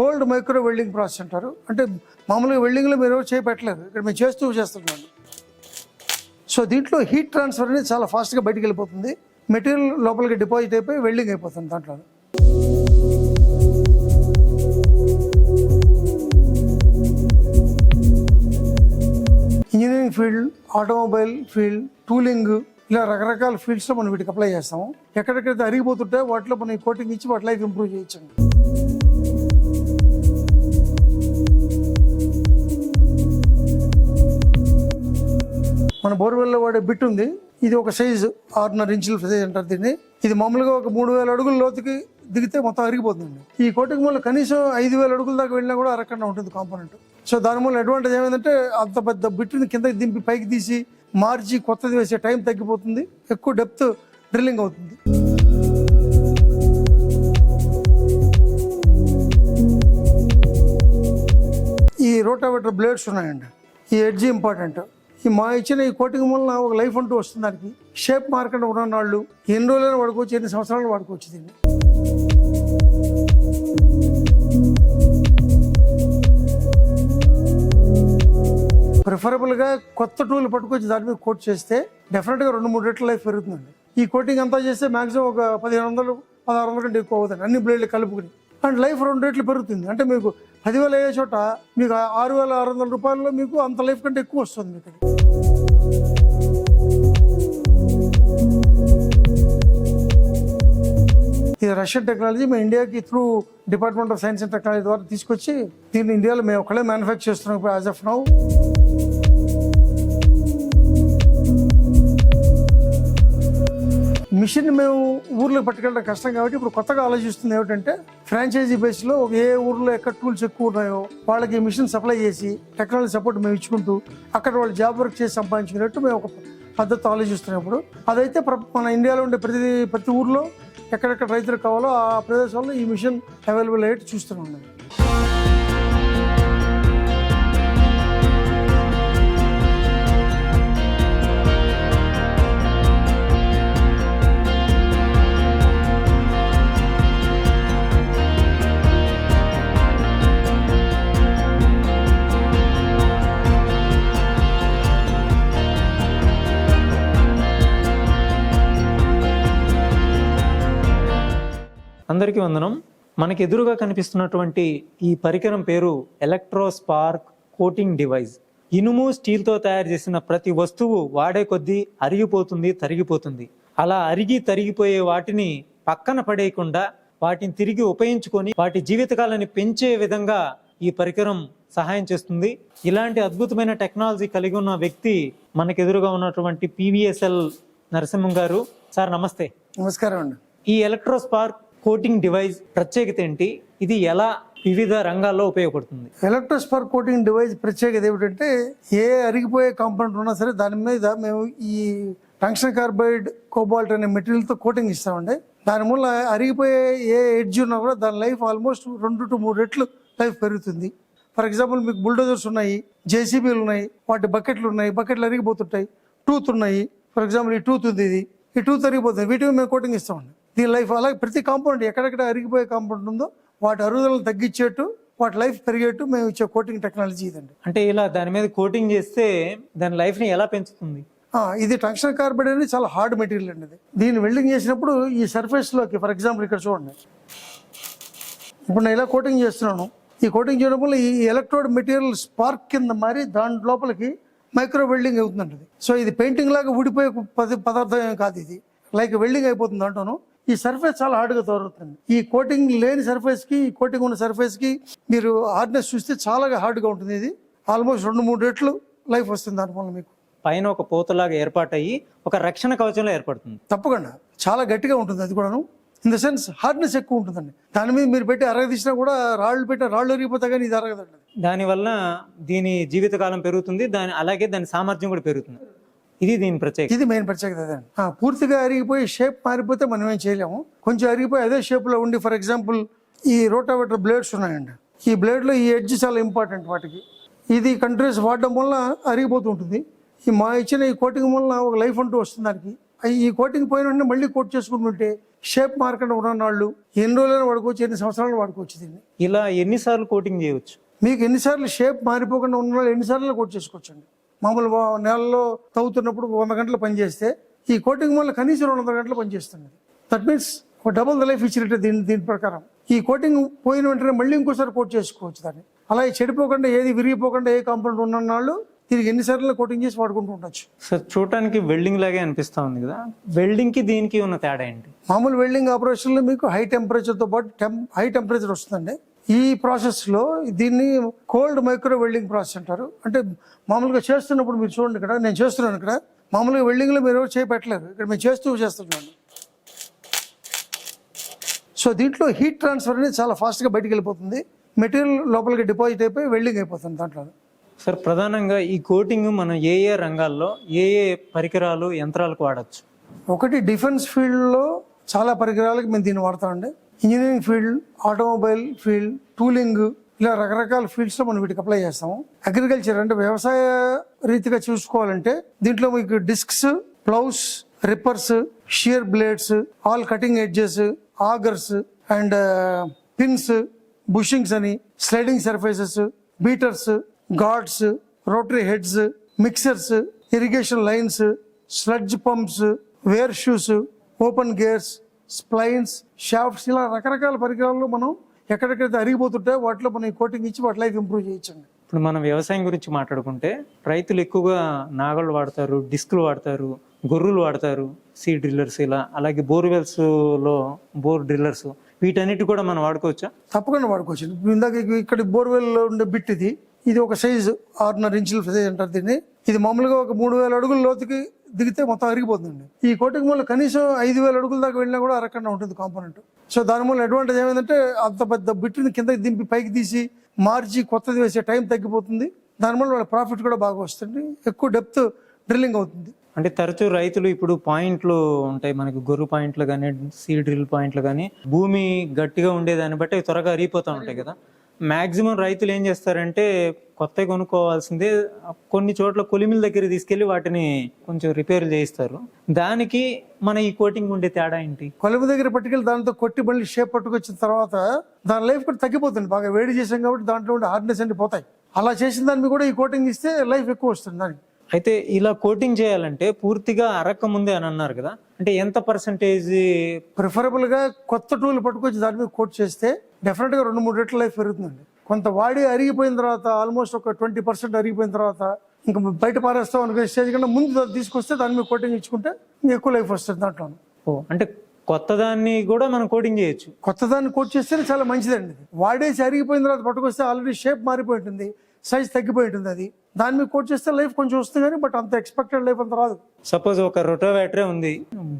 Cold micro welding process అంటారు. అంటే మామూలుగా వెల్డింగ్లో మీరు ఎవరు చేపెట్టలేరు. ఇక్కడ మేము చేస్తూ చేస్తున్నాను సో దీంట్లో హీట్ ట్రాన్స్ఫర్ అనేది చాలా ఫాస్ట్గా బయటికి వెళ్ళిపోతుంది. మెటీరియల్ లోపలికి డిపాజిట్ అయిపోయి వెల్డింగ్ అయిపోతుంది దాంట్లో. Engineering field automobile field tooling ఇలా రకరకాల ఫీల్డ్స్లో మనం వీటికి అప్లై చేస్తాము. ఎక్కడెక్కడైతే అరిగిపోతుంటే వాటిలో మనం ఈ కోటింగ్ ఇచ్చి వాటి లైఫ్ ఇంప్రూవ్ చేయొచ్చు మన బోర్వెల్లో వాడే బిట్ ఉంది. ఇది ఒక సైజు ఆరున్నర ఇంచుల సైజ్ అంటారు దీన్ని. ఇది మామూలుగా ఒక మూడు వేల అడుగుల లోతుకి దిగితే మొత్తం అరిగిపోతుంది ఈ కోటికి మూల కనీసం ఐదు వేల అడుగుల దాకా వెళ్ళినా కూడా అరకుండా ఉంటుంది కాంపోనెంట్. సో దాని మూల అడ్వాంటేజ్ ఏమైందంటే అంత పెద్ద బిట్టుని కిందకి దింపి పైకి తీసి మార్చి కొత్తది వేసే టైం తగ్గిపోతుంది. ఎక్కువ డెప్త్ డ్రిల్లింగ్ అవుతుంది. ఈ రోటావేటర్ బ్లేడ్స్ ఉన్నాయండి. ఈ ఎడ్జి ఇంపార్టెంట్ ఈ మా ఇచ్చిన ఈ కోటింగ్ వలన ఒక లైఫ్ అంటూ వస్తుంది దానికి. షేప్ మార్కెట్ ఉన్న వాళ్ళు ఎన్ని రోజులైనా వాడుకోవచ్చు ఎన్ని సంవత్సరాలు వాడుకోవచ్చు దీన్ని. ప్రిఫరబుల్గా కొత్త టూల్ పట్టుకొచ్చి దాని మీద కోట్ చేస్తే డెఫినెట్గా రెండు మూడు రెట్ల లైఫ్ పెరుగుతుందండి. ఈ కోటింగ్ అంతా చేస్తే మాక్సిమం ఒక పదిహేను వందలు పదహారు వందల కంటే ఎక్కువ అవుతుంది. అన్ని బ్లేడ్లు కలుపుకుని. అండ్ లైఫ్ రెండు రెట్లు పెరుగుతుంది. అంటే మీకు పదివేలు అయ్యే చోట మీకు ఆరు వేల ఆరు వందల రూపాయల్లో మీకు అంత లైఫ్ కంటే ఎక్కువ వస్తుంది మీకు ఇది రష్యన్ టెక్నాలజీ మేము ఇండియాకి through department of science and technology ద్వారా తీసుకొచ్చి దీన్ని ఇండియాలో మేము ఒకళ్ళే మ్యానుఫ్యాక్చర్ చేస్తున్నాం ఇప్పుడు యాజ్ ఆఫ్ నౌ. మిషన్ మేము ఊర్లో పట్టుకెళ్ళడం కష్టం కాబట్టి ఇప్పుడు కొత్తగా ఆలోచిస్తుంది ఏమిటంటే ఫ్రాంచైజీ బేస్లో ఏ ఊర్లో ఎక్కడ టూల్స్ ఎక్కువ ఉన్నాయో వాళ్ళకి మిషన్ సప్లై చేసి టెక్నాలజీ సపోర్ట్ మేము ఇచ్చుకుంటూ అక్కడ వాళ్ళు జాబ్ వర్క్ చేసి సంపాదించుకునేట్టు మేము ఒక పద్ధతి ఆలోచిస్తున్నప్పుడు. అదైతే ప్ర- మన ఇండియాలో ఉండే ప్రతి ప్రతి ఊర్లో ఎక్కడెక్కడ రైతులకు కావాలో ఆ ప్రదేశాల్లో ఈ మిషన్ అవైలబుల్ అయ్యేట్టు చూస్తున్నాం అందరికీ వందనం. మనకి ఎదురుగా కనిపిస్తున్నటువంటి ఈ పరికరం పేరు ఎలక్ట్రోస్పార్క్ కోటింగ్ డివైస్ ఇనుము స్టీల్తో తయారు చేసిన ప్రతి వస్తువు వాడే కొద్దీ అరిగిపోతుంది తరిగిపోతుంది. అలా అరిగి తరిగిపోయే వాటిని పక్కన పడేయకుండా వాటిని తిరిగి ఉపయోగించుకొని వాటి జీవితకాలాన్ని పెంచే విధంగా ఈ పరికరం సహాయం చేస్తుంది. ఇలాంటి అద్భుతమైన టెక్నాలజీ కలిగి ఉన్న వ్యక్తి మనకు ఎదురుగా ఉన్నటువంటి పివిఎస్ఎల్ నరసింహం గారు. సార్ నమస్తే. నమస్కారం అండి. ఈ ఎలక్ట్రోస్పార్క్ కోటింగ్ డివైస్ ప్రత్యేకత ఏంటి? ఇది ఎలా వివిధ రంగాల్లో ఉపయోగపడుతుంది? ఎలక్ట్రోస్పర్ కోటింగ్ డివైస్ ప్రత్యేకత ఏమిటంటే ఏ అరిగిపోయే కాంపౌండ్ ఉన్నా సరే దాని మీద మేము ఈ టంక్షన్ కార్బైడ్ కోబాల్ట్ అనే మెటీరియల్తో కోటింగ్ ఇస్తామండి. దాని వల్ల అరిగిపోయే ఏ ఎడ్జ్ ఉన్నా కూడా దాని లైఫ్ ఆల్మోస్ట్ రెండు టు మూడు రెట్లు లైఫ్ పెరుగుతుంది. ఫర్ ఎగ్జాంపుల్ మీకు బుల్డోజర్స్ ఉన్నాయి జేసీబీలు ఉన్నాయి వాటి బకెట్లు ఉన్నాయి బకెట్లు అరిగిపోతుంటాయి టూత్ ఉన్నాయి. ఫర్ ఎగ్జాంపుల్ ఈ టూత్ ఉంది ఇది. ఈ టూత్ అరిగిపోతుంది వీటికి మేము కోటింగ్ ఇస్తామండి. దీని లైఫ్ అలాగే ప్రతి కాంపౌండ్ ఎక్కడెక్కడ అరిగిపోయే కాంపౌండ్ ఉందో వాటి అరుగుదలను తగ్గించేట్టు వాటి లైఫ్ పెరిగేట్టు మేము ఇచ్చే కోటింగ్ టెక్నాలజీ ఇదండి. అంటే ఇలా దాని మీద కోటింగ్ చేస్తే దాని లైఫ్ని ఎలా పెంచుతుంది? ఇది టంక్షన్ కార్బైడ్ అనేది చాలా హార్డ్ మెటీరియల్ అండి ఇది. దీన్ని వెల్డింగ్ చేసినప్పుడు ఈ surface లోకి ఫర్ ఎగ్జాంపుల్ ఇక్కడ చూడండి. ఇప్పుడు నేను ఇలా కోటింగ్ చేస్తున్నాను. ఈ కోటింగ్ చేయడం వల్ల ఈ ఎలక్ట్రోడ్ మెటీరియల్ స్పార్క్ కింద మారి దాని లోపలికి మైక్రో వెల్డింగ్ అవుతుందండి సో ఇది పెయింటింగ్ లాగా ఊడిపోయే పద పదార్థం ఏం కాదు ఇది. లైక్ వెల్డింగ్ అయిపోతుంది అంటాను. ఈ సర్ఫేస్ చాలా హార్డ్గా తోరుతుంది. ఈ కోటింగ్ లేని surface కి ఈ కోటింగ్ ఉన్న surface కి మీరు హార్డ్నెస్ చూస్తే చాలా హార్డ్గా ఉంటుంది ఇది. ఆల్మోస్ట్ రెండు మూడు రెట్లు లైఫ్ వస్తుంది దానివల్ల మీకు. పైన ఒక పూతలాగా ఏర్పాటయ్యి ఒక రక్షణ కవచంలో ఏర్పడుతుంది. తప్పకుండా. చాలా గట్టిగా ఉంటుంది అది కూడాను. ఇన్ ద సెన్స్ హార్డ్నెస్ ఎక్కువ ఉంటుందండి. దాని మీద మీరు పెట్టి అరగదీసినా కూడా రాళ్ళు పెట్టిన రాళ్ళు ఎరిగిపోతా కానీ ఇది అరగదండి. దానివల్ల దీని జీవితకాలం పెరుగుతుంది. దాని అలాగే దాని సామర్థ్యం కూడా పెరుగుతుంది. ఇది దీని ప్రత్యేకత. ఇది మెయిన్ ప్రత్యేకత పూర్తిగా అరిగిపోయి షేప్ మారిపోతే మనం ఏం చేయలేము. కొంచెం అరిగిపోయి అదే షేప్లో ఉండి ఫర్ ఎగ్జాంపుల్ ఈ రోటావేటర్ బ్లేడ్స్ ఉన్నాయండి. ఈ బ్లేడ్లో ఈ ఎడ్జ్ చాలా ఇంపార్టెంట్ వాటికి. ఇది కంట్రీస్ వాడడం వల్ల అరిగిపోతూ ఉంటుంది. ఈ మా ఇచ్చిన ఈ కోటింగ్ వల్ల ఒక లైఫ్ అంటూ వస్తుంది దానికి. ఈ కోటింగ్ పోయిన వెంటనే మళ్ళీ కోట్ చేసుకుంటుంటే షేప్ మార్కెట్ ఉన్న వాళ్ళు ఎన్ని రోజులైనా వాడుకోవచ్చు ఎన్ని సంవత్సరాలు వాడుకోవచ్చు దీన్ని. ఇలా ఎన్నిసార్లు కోటింగ్ చేయవచ్చు? మీకు ఎన్నిసార్లు షేప్ మారిపోకుండా ఉన్న వాళ్ళు ఎన్నిసార్లు కోట్ చేసుకోవచ్చండి? మామూలు నెలలో తవ్వుతున్నప్పుడు వంద గంటలు పనిచేస్తే ఈ కోటింగ్ వల్ల కనీసం రెండు వందల గంటలు పనిచేస్తుంది దట్ మీన్స్ ఒక డబుల్ ద లైఫ్ ఇచ్చినట్టు దీని దీని ప్రకారం. ఈ కోటింగ్ పోయిన వెంటనే మళ్ళీ ఇంకోసారి కోట్ చేసుకోవచ్చు దాన్ని. అలా చెడిపోకుండా ఏది విరిగిపోకుండా ఏ కాంపౌండ్ ఉన్న వాళ్ళు దీనికి ఎన్నిసార్లు కోటింగ్ చేసి వాడుకుంటూ ఉండొచ్చు. సార్ చూడటానికి వెల్డింగ్ లాగే అనిపిస్తా ఉంది కదా? వెల్డింగ్కి దీనికి ఉన్న తేడా ఏంటి? మామూలు వెల్డింగ్ ఆపరేషన్లో మీకు హై టెంపరేచర్తో పాటు టెం హై టెంపరేచర్ వస్తుందండి. ఈ ప్రాసెస్లో దీన్ని కోల్డ్ మైక్రో వెల్డింగ్ ప్రాసెస్ అంటారు. అంటే మామూలుగా చేస్తున్నప్పుడు మీరు చూడండి ఇక్కడ నేను చేస్తున్నాను ఇక్కడ. మామూలుగా వెల్డింగ్లో మీరు ఎవరు చేపెట్టలేరు. ఇక్కడ మేము చేస్తూ చేస్తున్నాను. సో దీంట్లో హీట్ ట్రాన్స్ఫర్ అనేది చాలా ఫాస్ట్గా బయటికి వెళ్ళిపోతుంది. మెటీరియల్ లోపలికి డిపాజిట్ అయిపోయి వెల్డింగ్ అయిపోతుంది దాంట్లో. సార్ ప్రధానంగా ఈ కోటింగ్ మనం ఏ ఏ రంగాల్లో ఏ ఏ పరికరాలు యంత్రాలకు వాడచ్చు? ఒకటి డిఫెన్స్ ఫీల్డ్లో చాలా పరికరాలకు మేము దీన్ని వాడతామండి. Engineering field automobile field tooling ఇలా రకరకాల ఫీల్డ్స్లో మనం వీటికి అప్లై చేస్తాము. అగ్రికల్చర్ అంటే వ్యవసాయ రీతిగా చూసుకోవాలంటే దీంట్లో మీకు discs ploughs rippers shear blades all cutting edges augers and pins bushings అని sliding surfaces beaters guards rotary heads mixers irrigation lines sludge pumps wear shoes open gears splines shafts ఇలా రకరకాల పరికరాల్లో మనం ఎక్కడెక్కడైతే అరిగిపోతుంటే వాటిలో మనం కోటింగ్ ఇచ్చి వాటి లైఫ్ ఇంప్రూవ్ చేయొచ్చండి. ఇప్పుడు మనం వ్యవసాయం గురించి మాట్లాడుకుంటే రైతులు ఎక్కువగా నాగళ్ళు వాడతారు డిస్కులు వాడతారు గొర్రులు వాడతారు సీ డ్రిల్లర్స్ ఇలా అలాగే బోర్వెల్స్లో బోర్ డ్రిల్లర్స్ వీటన్నిటి కూడా మనం వాడుకోవచ్చా? తప్పకుండా వాడుకోవచ్చు. ఇందాక ఇక్కడ బోర్వెల్లో ఉండే బిట్ ఇది. ఇది ఒక సైజు ఆరున్నర ఇంచుల సైజ్ అంటారు దీన్ని. ఇది మామూలుగా ఒక మూడు వేల అడుగుల లోతుకి దిగితే మొత్తం అరిగిపోతుందండి. ఈ కోటింగ్ మూల కనీసం ఐదు వేల అడుగుల దాకా వెళ్ళినా కూడా అరగకుండా ఉంటుంది కాంపోనెంట్. సో దాని మూల అడ్వాంటేజ్ ఏమైందంటే అంత పెద్ద బిట్ని కిందకి దింపి పైకి తీసి మార్చి కొత్తది వేసే టైం తగ్గిపోతుంది. దాని వల్ల వాళ్ళ ప్రాఫిట్ కూడా బాగా వస్తుంది. ఎక్కువ డెప్త్ డ్రిల్లింగ్ అవుతుంది. అంటే తరచూ రైతులు ఇప్పుడు పాయింట్లు ఉంటాయి. మనకి గొర్రు పాయింట్లు కానీ సీ డ్రిల్ పాయింట్లు కానీ భూమి గట్టిగా ఉండేదాన్ని బట్టి త్వరగా అరిగిపోతూ ఉంటాయి కదా. మాక్సిమం రైతులు ఏం చేస్తారంటే కొత్తవి కొనుక్కోవాల్సిందే కొన్ని చోట్ల కొలిమిల దగ్గర తీసుకెళ్ళి వాటిని కొంచెం రిపేర్ చేయిస్తారు. దానికి మన ఈ కోటింగ్ ఉండే తేడా ఏంటి? కొలువు దగ్గర పట్టుకెళ్ళి దాంతో కొట్టి మళ్ళీ షేప్ పట్టుకొచ్చిన తర్వాత దాని లైఫ్ కూడా తగ్గిపోతుంది. బాగా వేడి చేసాం కాబట్టి దాంట్లో ఉండే హార్డ్నెస్ అన్ని పోతాయి. అలా చేసిన దాన్ని కూడా ఈ కోటింగ్ ఇస్తే లైఫ్ ఎక్కువ వస్తుంది దానికి. అయితే ఇలా కోటింగ్ చేయాలంటే పూర్తిగా అరక్క ముందే అని అన్నారు కదా అంటే ఎంత పర్సంటేజ్ ప్రిఫరబుల్గా కొత్త టూల్ పట్టుకొచ్చి దాని మీద కోట్ చేస్తే డెఫినెట్గా రెండు మూడు రెట్ల లైఫ్ పెరుగుతుందండి. కొంత వాడి అరిగిపోయిన తర్వాత ఆల్మోస్ట్ ఒక ట్వంటీ పర్సెంట్ అరిగిపోయిన తర్వాత ఇంకా బయట పారేస్తాం అనుకునే స్టేజ్ కన్నా ముందు తీసుకొస్తే దాని మీద కోటింగ్ ఇచ్చుకుంటే ఎక్కువ లైఫ్ వస్తుంది దాంట్లో ఓ అంటే కొత్త దాన్ని కూడా మనం కోటింగ్ చేయొచ్చు. కొత్త దాన్ని కోట్ చేస్తేనే చాలా మంచిదండి. వాడేసి అరిగిపోయిన తర్వాత పట్టుకొస్తే ఆల్రెడీ షేప్ మారిపోయి ఉంటుంది సైజ్ తగ్గిపోయి ఉంటుంది అది. దాని మీద కోట్ చేస్తే లైఫ్ కొంచెం వస్తుంది కానీ బట్ అంత ఎక్స్పెక్టెడ్ లైఫ్ అంత రాదు. సపోజ్ ఒక రొటోవేటరే ఉంది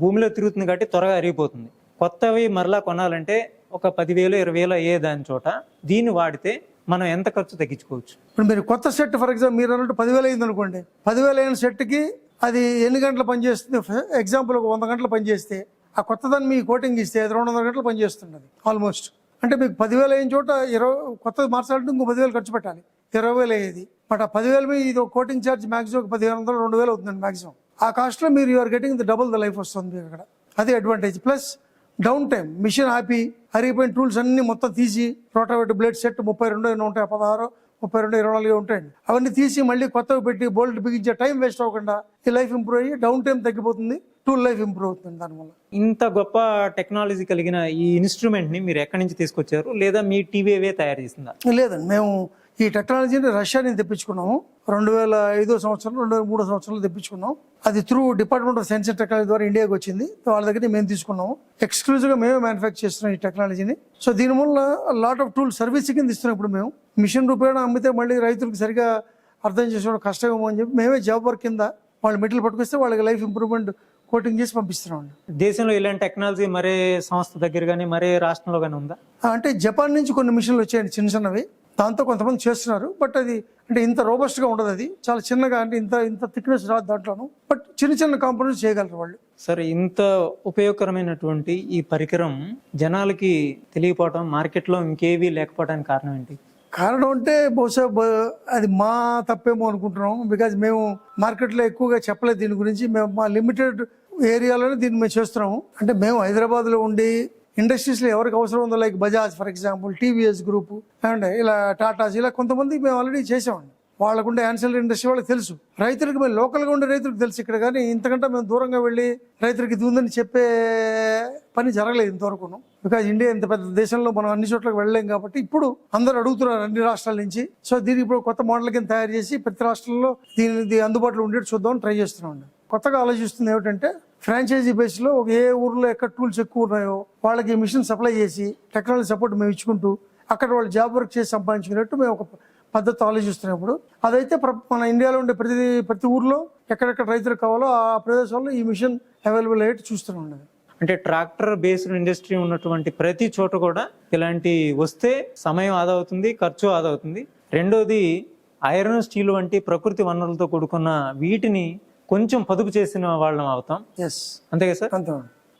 భూమిలో తిరుగుతుంది కాబట్టి త్వరగా అరిగిపోతుంది. కొత్తవి మరలా కొనాలంటే ఒక పదివేలు ఇరవై వేలు అయ్యే దాని చోట దీన్ని వాడితే మనం ఎంత ఖర్చు తగ్గించుకోవచ్చు? ఇప్పుడు మీరు కొత్త సెట్ ఫర్ ఎగ్జాంపుల్ మీరు అన్నట్టు పదివేలు అయింది అనుకోండి. పదివేలు అయిన సెట్కి అది ఎన్ని గంటలు పనిచేస్తుంది? ఎగ్జాంపుల్ ఒక వంద గంటలు పనిచేస్తే ఆ కొత్తదాన్ని మీ కోటింగ్ ఇస్తే అది రెండు వందల గంటలు పనిచేస్తుంది ఆల్మోస్ట్. అంటే మీకు పదివేలు అయిన చోట ఇరవై కొత్తది మార్చాలంటే ఇంకో పదివేలు ఖర్చు పెట్టాలి. ఇరవై వేలు అయ్యేది. బట్ ఆ పదివేల మీద ఇది ఒక కోటింగ్ ఛార్జ్ మాక్సిమం ఒక పదిహేను వందలు రెండు వేలు అవుతుందండి మాక్సిమం. ఆ కాస్ట్లో మీరు you're getting the double the life వస్తుంది మీకు అక్కడ. అది advantage. Plus down time machine ఆపి అరిగిపోయిన టూల్స్ అన్ని మొత్తం తీసి రోటావేటర్ బ్లేడ్ సెట్ ముప్పై రెండు ఎన్నో ఉంటాయి పదహారు ముప్పై రెండు ఇరవై నాలుగు ఉంటాయండి. అవన్నీ తీసి మళ్ళీ కొత్తవి పెట్టి బోల్ట్ బిగించే టైం వేస్ట్ అవ్వకుండా ఈ లైఫ్ ఇంప్రూవ్ అయ్యి డౌన్ టైం తగ్గిపోతుంది టూల్ లైఫ్ ఇంప్రూవ్ అవుతుంది దానివల్ల. ఇంత గొప్ప టెక్నాలజీ కలిగిన ఈ ఇన్స్ట్రుమెంట్ని మీరు ఎక్కడి నుంచి తీసుకొచ్చారు? లేదా మీ టీవీవే తయారు చేసిందా? లేదండి మేము ఈ టెక్నాలజీని రష్యా నుంచి తెప్పించుకున్నాము. రెండు వేల ఐదో సంవత్సరం రెండు వేల మూడో సంవత్సరంలో తెప్పించుకున్నాం అది through department of science and technology ద్వారా ఇండియాకి వచ్చింది. వాళ్ళ దగ్గర మేము తీసుకున్నాము. ఎక్స్క్లూజివ్గా మేమే మ్యానుఫ్యాక్చర్ చేస్తున్నాం ఈ టెక్నాలజీని. సో దీనివల్ల లాట్ ఆఫ్ టూల్ సర్వీస్ కింద ఇస్తున్నాం ఇప్పుడు మేము. మిషన్ రూపాయన అమ్మితే మళ్ళీ రైతులకు సరిగా అర్థం చేసుకోవడం కష్టమేమో అని చెప్పి మేమే జాబ్ వర్క్ కింద వాళ్ళు మెటీరియల్ పట్టుకొస్తే వాళ్ళకి లైఫ్ ఇంప్రూవ్మెంట్ కోటింగ్ చేసి పంపిస్తున్నాం. దేశంలో ఇలాంటి టెక్నాలజీ మరే సంస్థ దగ్గర కానీ మరే రాష్ట్రంలో కానీ ఉందా? అంటే జపాన్ నుంచి కొన్ని మిషన్లు వచ్చాయండి చిన్న చిన్నవి. దాంతో కొంతమంది చేస్తున్నారు. బట్ అది అంటే ఇంత రోబస్ట్గా ఉండదు అది. చాలా చిన్నగా అంటే ఇంత ఇంత థిక్నెస్ రాదు దాంట్లోను. బట్ చిన్న చిన్న కాంపోనెంట్స్ చేయగలరు వాళ్ళు. సరే ఇంత ఉపయోగకరమైనటువంటి ఈ పరికరం జనాలకి తెలియపోవటం మార్కెట్లో ఇంకేవి లేకపోవడానికి కారణం ఏంటి? కారణం అంటే బహుశా అది మా తప్పేమో అనుకుంటున్నాం. బికాజ్ మేము మార్కెట్లో ఎక్కువగా చెప్పలేదు దీని గురించి. మేము మా లిమిటెడ్ ఏరియాలోనే దీన్ని మేము చేస్తున్నాము. అంటే మేము హైదరాబాద్లో ఉండి ఇండస్ట్రీస్లో ఎవరికి అవసరం ఉందో like Bajaj for example TVS group and ఇలా టాటాస్ ఇలా కొంతమంది మేము ఆల్రెడీ చేసామండి వాళ్ళకుండే యాన్సల్ ఇండస్ట్రీ వాళ్ళకి తెలుసు. రైతులకు మేము లోకల్గా ఉండే రైతులకు తెలుసు ఇక్కడ కానీ ఇంతకంటే మేము దూరంగా వెళ్ళి రైతులకు ఇది ఉందని చెప్పే పని జరగలేదు ఇంతవరకును. బికాజ్ ఇండియా ఇంత పెద్ద దేశంలో మనం అన్ని చోట్లకి వెళ్ళలేం కాబట్టి ఇప్పుడు అందరూ అడుగుతున్నారు అన్ని రాష్ట్రాల నుంచి. సో దీనికి ఇప్పుడు కొత్త మోడల్ కింద తయారు చేసి ప్రతి రాష్ట్రంలో దీని అందుబాటులో ఉండేది చూద్దామని ట్రై చేస్తున్నాం కొత్తగా ఆలోచిస్తుంది ఏమిటంటే ఫ్రాంచైజీ బేస్లో ఒక ఏ ఊర్లో ఎక్కడ టూల్స్ ఎక్కువ ఉన్నాయో వాళ్ళకి మిషన్ సప్లై చేసి టెక్నాలజీ సపోర్ట్ మేము ఇచ్చుకుంటూ అక్కడ వాళ్ళు జాబ్ వర్క్ చేసి సంపాదించుకున్నట్టు మేము ఒక పద్ధతి ఆలోచిస్తున్నప్పుడు అదైతే ప్ర- మన ఇండియాలో ఉండే ప్రతి ప్రతి ఊర్లో ఎక్కడెక్కడ రైతులు కావాలో ఆ ప్రదేశాల్లో ఈ మిషన్ అవైలబుల్ అయ్యేట్టు చూస్తున్నాం అండి. అంటే ట్రాక్టర్ బేస్డ్ ఇండస్ట్రీ ఉన్నటువంటి ప్రతి చోట కూడా ఇలాంటి వస్తే సమయం ఆదా అవుతుంది ఖర్చు ఆదా అవుతుంది రెండోది ఐరన్ స్టీల్ వంటి ప్రకృతి వనరులతో కూడుకున్న వీటిని కొంచెం పొదుపు చేసిన వాళ్ళం అవుతాం. ఎస్ అంతే కదా సార్? అంతే.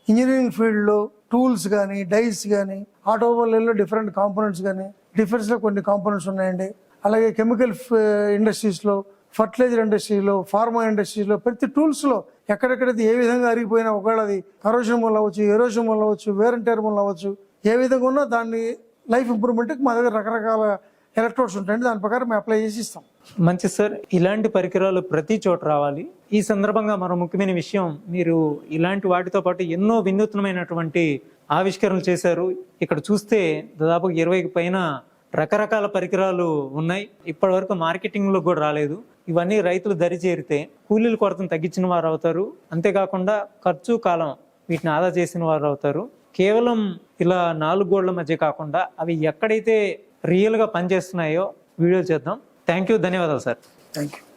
ఇంజనీరింగ్ ఫీల్డ్లో టూల్స్ కానీ డైస్ కానీ ఆటోమొబైల్లో డిఫరెంట్ కాంపోనెంట్స్ కానీ డిఫెన్స్లో కొన్ని కాంపోనెంట్స్ ఉన్నాయండి. అలాగే కెమికల్ ఇండస్ట్రీస్లో ఫర్టిలైజర్ ఇండస్ట్రీలో ఫార్మా ఇండస్ట్రీలో ప్రతి టూల్స్లో ఎక్కడెక్కడైతే ఏ విధంగా అరిగిపోయినా ఒకవేళ అది కరోషన్ వల్ల అవ్వచ్చు ఎరోషన్ వల్ల అవ్వచ్చు వేరంటేర్ వల్ల అవ్వచ్చు ఏ విధంగా ఉన్నా దాన్ని లైఫ్ ఇంప్రూవ్మెంట్కి మా దగ్గర రకరకాల ఎలక్ట్రోడ్స్ ఉంటాయండి. దాని ప్రకారం మేము అప్లై చేసి ఇస్తాం. మంచి సార్ ఇలాంటి పరికరాలు ప్రతి చోట రావాలి. ఈ సందర్భంగా మరో ముఖ్యమైన విషయం మీరు ఇలాంటి వాటితో పాటు ఎన్నో వినూత్నమైనటువంటి ఆవిష్కరణలు చేశారు. ఇక్కడ చూస్తే దాదాపు ఇరవైకి పైన రకరకాల పరికరాలు ఉన్నాయి. ఇప్పటి వరకు మార్కెటింగ్లో కూడా రాలేదు. ఇవన్నీ రైతులు దరి చేరితే కూలీల కొరతను తగ్గించిన వారు అవుతారు. అంతేకాకుండా ఖర్చు కాలం వీటిని ఆదా చేసిన వారు అవుతారు. కేవలం ఇలా నాలుగు గోళ్ళ మధ్య కాకుండా అవి ఎక్కడైతే రియల్గా పనిచేస్తున్నాయో వీడియో చేద్దాం. థ్యాంక్ యూ ధన్యవాదాలు సార్ థ్యాంక్ యూ